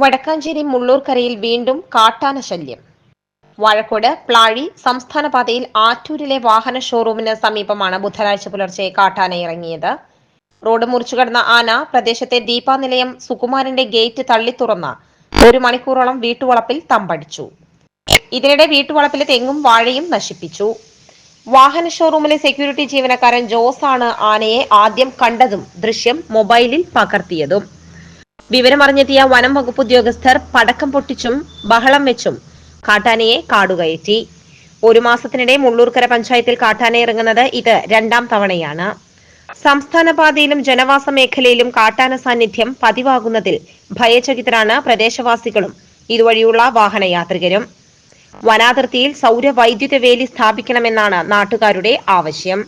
വടക്കാഞ്ചേരി മുള്ളൂർക്കരയിൽ വീണ്ടും കാട്ടാന ശല്യം. വാഴക്കോട് പ്ലാഴി സംസ്ഥാന പാതയിൽ ആറ്റൂരിലെ വാഹന ഷോറൂമിന് സമീപമാണ് ബുധനാഴ്ച പുലർച്ചെ കാട്ടാന ഇറങ്ങിയത്. റോഡ് മുറിച്ചു കടന്ന ആന പ്രദേശത്തെ ദീപാനിലയം സുകുമാരന്റെ ഗേറ്റ് തള്ളി തുറന്ന് ഒരു മണിക്കൂറോളം വീട്ടുവളപ്പിൽ തമ്പടിച്ചു. ഇതിനിടെ വീട്ടുവളപ്പിലെ തെങ്ങും വാഴയും നശിപ്പിച്ചു. വാഹന ഷോറൂമിലെ സെക്യൂരിറ്റി ജീവനക്കാരൻ ജോസ് ആണ് ആനയെ ആദ്യം കണ്ടതും ദൃശ്യം മൊബൈലിൽ പകർത്തിയതും. വിവരമറിഞ്ഞെത്തിയ വനം വകുപ്പ് ഉദ്യോഗസ്ഥർ പടക്കം പൊട്ടിച്ചും ബഹളം വെച്ചും കാട്ടാനയെ കാടുകയറ്റി. ഒരു മാസത്തിനിടെ മുള്ളൂർക്കര പഞ്ചായത്തിൽ കാട്ടാന ഇറങ്ങുന്നത് ഇത് രണ്ടാം തവണയാണ്. സംസ്ഥാന പാതയിലും ജനവാസ മേഖലയിലും കാട്ടാന സാന്നിധ്യം പതിവാകുന്നതിൽ ഭയചകിതരാണ് പ്രദേശവാസികളും ഇതുവഴിയുള്ള വാഹനയാത്രികരും വനാതിർത്തിയിൽ സൗരവൈദ്യുത വേലി സ്ഥാപിക്കണമെന്നാണ് നാട്ടുകാരുടെ ആവശ്യം.